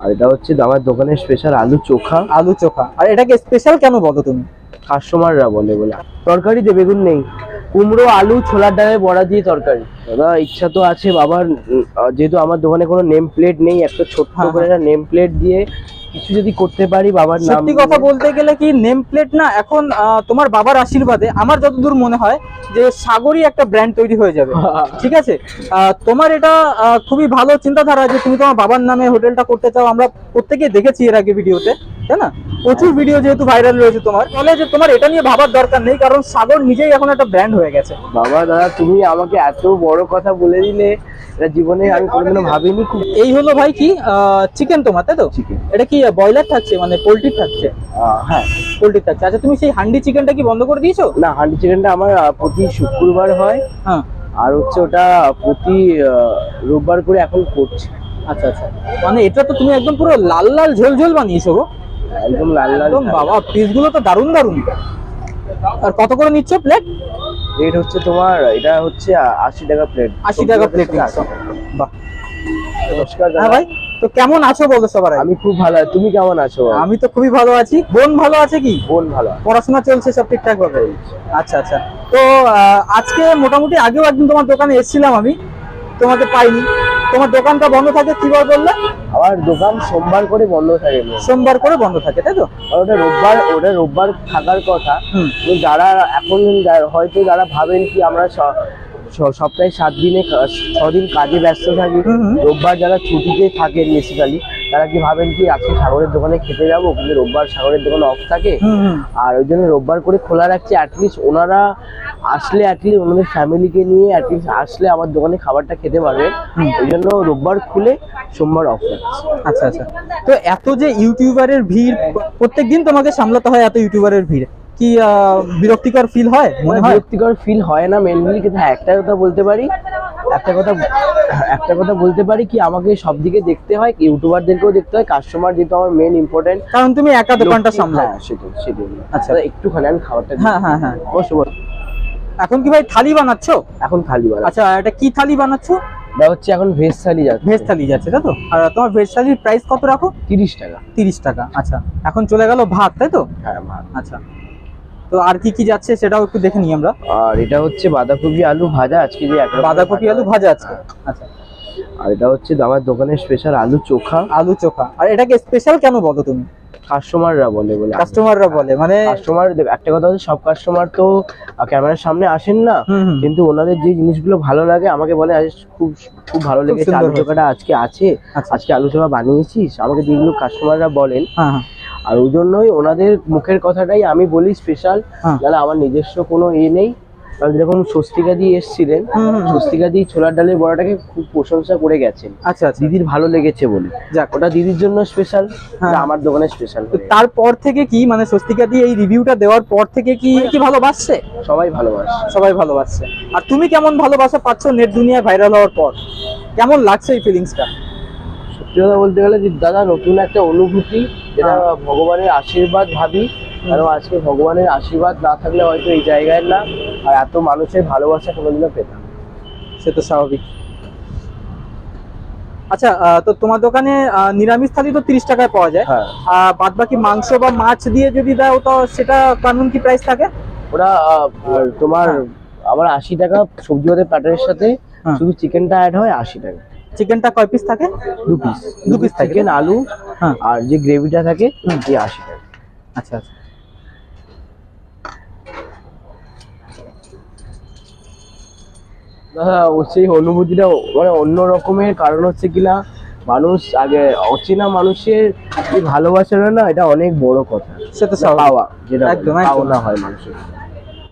আর এটা হচ্ছে আমার দোকানের স্পেশাল আলু চোখা। আলু চোখা। আর এটাকে স্পেশাল কেন বলো তুমি? কাস্টমাররা বলে বলে। তরকারিতে বেগুন নেই। কুমড়ো আলু ছোলার ডালে বড়া দিয়ে তরকারি। দাদা ইচ্ছা তো আছে বাবার যেহেতু আমার দোকানে কোনো নেম প্লেট নেই একটা ছোট্ট হ্যাঁ, করে একটা নেম প্লেট দিয়ে কিছু যদি করতে পারি বাবার নাম সত্যি কথা বলতে গেলে কি নেম প্লেট না এখন তোমার বাবার আশীর্বাদে আমার যতদূর মনে হয় যে সাগরই একটা ব্র্যান্ড তৈরি হয়ে যাবে। ঠিক আছে? তোমার এটা খুবই ভালো চিন্তাধারা যে তুমি তোমার বাবার নামে হোটেলটা করতে চাও। আমরা প্রত্যেকেই দেখেছি এর আগে ভিডিওতে তাই না? প্রচুর ভিডিও যেহেতু ভাইরাল রয়েছে তোমার। বলে যে তোমার এটা নিয়ে ভাবার দরকার নেই কারণ সাগর নিজেই এখন একটা ব্র্যান্ড হয়ে গেছে। বাবা দাদা তুমি আমাকে এত বড় কথা বলে দিলে। এটা জীবনে আমি কোনোদিনও ভাবিনি খুব এই হলো ভাই কি চিকেন তোমার তাই তো? এটা কি ব্রয়লার থাকছে মানে পোলট্রি থাকছে? হ্যাঁ। পোলট্রি থাকছে। আচ্ছা তুমি সেই হান্ডি চিকেনটা কি বন্ধ করে দিয়েছ? না হান্ডি চিকেনটা আমার প্রতি শুক্রবার হয়। হ্যাঁ। আর হচ্ছে ওটা প্রতি রোববার করে এখন করছে। আচ্ছা আচ্ছা। মানে এটা তো তুমি একদম পুরো লাল লাল ঝোল ঝোল বানিয়েছো গো। একদম লাল লাল একদম বাবা পিসগুলো তো দারুণ দারুণ। আর কত করে নিচ্ছ প্লেট রেট হচ্ছে তোমার এটা হচ্ছে আশি টাকা প্লেট আশি টাকা প্লেট বাহ। নমস্কার। হ্যাঁ ভাই তো কেমন আছো বলো সবার আমি খুব ভালো আছি। তুমি কেমন আছো? আমি তো খুবই ভালো আছি। বোন ভালো আছে কি? বোন ভালো পড়াশোনা চলছে সব ঠিকঠাক ভাবে? আচ্ছা আচ্ছা। তো আজকে মোটামুটি আগেও একদিন তোমার দোকানে এসেছিলাম আমি। তোমাকে পাইনি। তোমার দোকানটা বন্ধ থাকে কিবার বললে? আমার দোকান সোমবার করে বন্ধ থাকে। সোমবার করে বন্ধ থাকে তাই তো? আর ওটা রোববার ওটা রোববার থাকার কথা। যারা এখন হয়তো যারা ভাবেন কি আমরা সপ্তাহে সাত দিনে ছ ছদিন কাজে ব্যস্ত থাকি। রোববার যারা ছুটিতে থাকেন বেসিক্যালি তারা কি ভাবেন কি আজকে সাগরের দোকানে খেতে যাব? কিন্তু রোববার সাগরের দোকান অফ থাকে। আর ওই জন্য রোববার করে খোলা রাখছি অ্যাটলিস্ট ওনারা আসলে অ্যাটলিস্ট ওনাদের ফ্যামিলিকে নিয়ে অ্যাটলিস্ট আসলে আমার দোকানে খাবারটা খেতে পারবে। ওই জন্য রোববার খুলে সোমবার অফ আচ্ছা আচ্ছা। তো এত যে ইউটিউবারের ভিড় প্রত্যেকদিন তোমাকে সামলাতে হয় এত ইউটিউবারের ভিড়। কি বিরক্তিকর ফিল হয়? মনে মানে হয়? বিরক্তিকর ফিল হয় না মেনলি কিন্তু হ্যাঁ একটা কথা বলতে পারি। একটা কথা একটা কথা বলতে পারি কি? আমাকে সব দিকে দেখতে হয় ইউটিউবারদেরকেও দেখতে হয় কাস্টমার যেহেতু আমার মেন ইম্পর্টেন্ট কারণ তুমি একা দোকানটা সামলাও। হ্যাঁ সেটাই সেটাই। আচ্ছা। দাদা, একটুখানি আমি খাবারটা হ্যাঁ হ্যাঁ হ্যাঁ। বসো বসো। এখন কি ভাই থালি বানাচ্ছো? এখন খালি বার আচ্ছা এটা কি থালি বানাচ্ছো? এটা হচ্ছে এখন ভেজ থালি যাচ্ছে। ভেজ থালি যাচ্ছে তাই তো? আর তোমার ভেজ থালির প্রাইস কত রাখো? তিরিশ টাকা। তিরিশ টাকা আচ্ছা। এখন চলে গেল ভাত তাই তো? হ্যাঁ ভাত। আচ্ছা। তো আর কি কি যাচ্ছে সেটাও একটু দেখে নিই আমরা। আর এটা হচ্ছে বাঁধাকপি আলু ভাজা আজকে যে এক বাঁধাকপি আলু ভাজা আছে আচ্ছা। আর এটা হচ্ছে আমার দোকানের স্পেশাল আলু চোখা। আলু চোখা। আর এটাকে স্পেশাল কেন বলো তুমি? কাস্টমাররা বলে বলে। কাস্টমাররা বলে মানে কাস্টমার একটা কথা হচ্ছে সব কাস্টমার তো ক্যামেরার সামনে আসেন না। কিন্তু ওনাদের যে জিনিসগুলো ভালো লাগে আমাকে বলে আজ খুব খুব ভালো লেগেছে আলু চোখাটা আজকে আছে। আচ্ছা। আজকে আলু চোখা বানিয়েছিস? আমাকে যেগুলো কাস্টমাররা বলেন হ্যাঁ হ্যাঁ। আর ওই জন্যই ওনাদের মুখের কথাটাই আমি বলি স্পেশাল হ্যাঁ। নাহলে আমার নিজস্ব কোনো এ নেই। কারণ যেরকম স্বস্তিকা দিয়ে এসেছিলেন। স্বস্তিকা দিয়ে ছোলার ডালের বড়াটাকে খুব প্রশংসা করে গেছেন। আচ্ছা আচ্ছা। দিদির ভালো লেগেছে বলে। যাক। ওটা দিদির জন্য স্পেশাল হ্যাঁ। আমার দোকানে স্পেশাল তারপর থেকে কি মানে স্বস্তিকা দিয়ে এই রিভিউটা দেওয়ার পর থেকে কি কি ভালোবাসছে? সবাই ভালোবাসে। সবাই ভালোবাসছে। আর তুমি কেমন ভালোবাসা পাচ্ছ নেট দুনিয়ায় ভাইরাল হওয়ার পর? কেমন লাগছে এই ফিলিংসটা সত্যি কথা বলতে গেলে যে দাদা নতুন একটা অনুভূতি যেটা হ্যাঁ। ভগবানের আশীর্বাদ ভাবি। কারণ আজকে ভগবানের আশীর্বাদ না থাকলে হয়তো এই জায়গায় না আর এত মানুষের ভালোবাসা কোনোদিনও পেতাম সে তো স্বাভাবিক। আচ্ছা তো তোমার দোকানে নিরামিষ থালি তো তিরিশ টাকায় পাওয়া যায়। হ্যাঁ। আর বাদ বাকি মাংস বা মাছ দিয়ে যদি দাও তো সেটা কানুন কি প্রাইস থাকে? ওরা তোমার আমার আশি টাকা সবজি ভাতের প্যাটারের সাথে হ্যাঁ। শুধু চিকেনটা অ্যাড হয় আশি টাকা। চিকেনটা কয় পিস থাকে? দু পিস দু থাকে। চিকেন আলু হ্যাঁ। আর যে গ্রেভিটা থাকে এই আশি টাকা। আচ্ছা আচ্ছা। সেই অনুভূতিটা মানে অন্য রকমের। কারণ হচ্ছে কিনা মানুষ আগে অচেনা মানুষের যে ভালোবাসাটা না এটা অনেক বড় কথা। সেটা পাওয়া যেটা। পাওনা হয় মানুষের।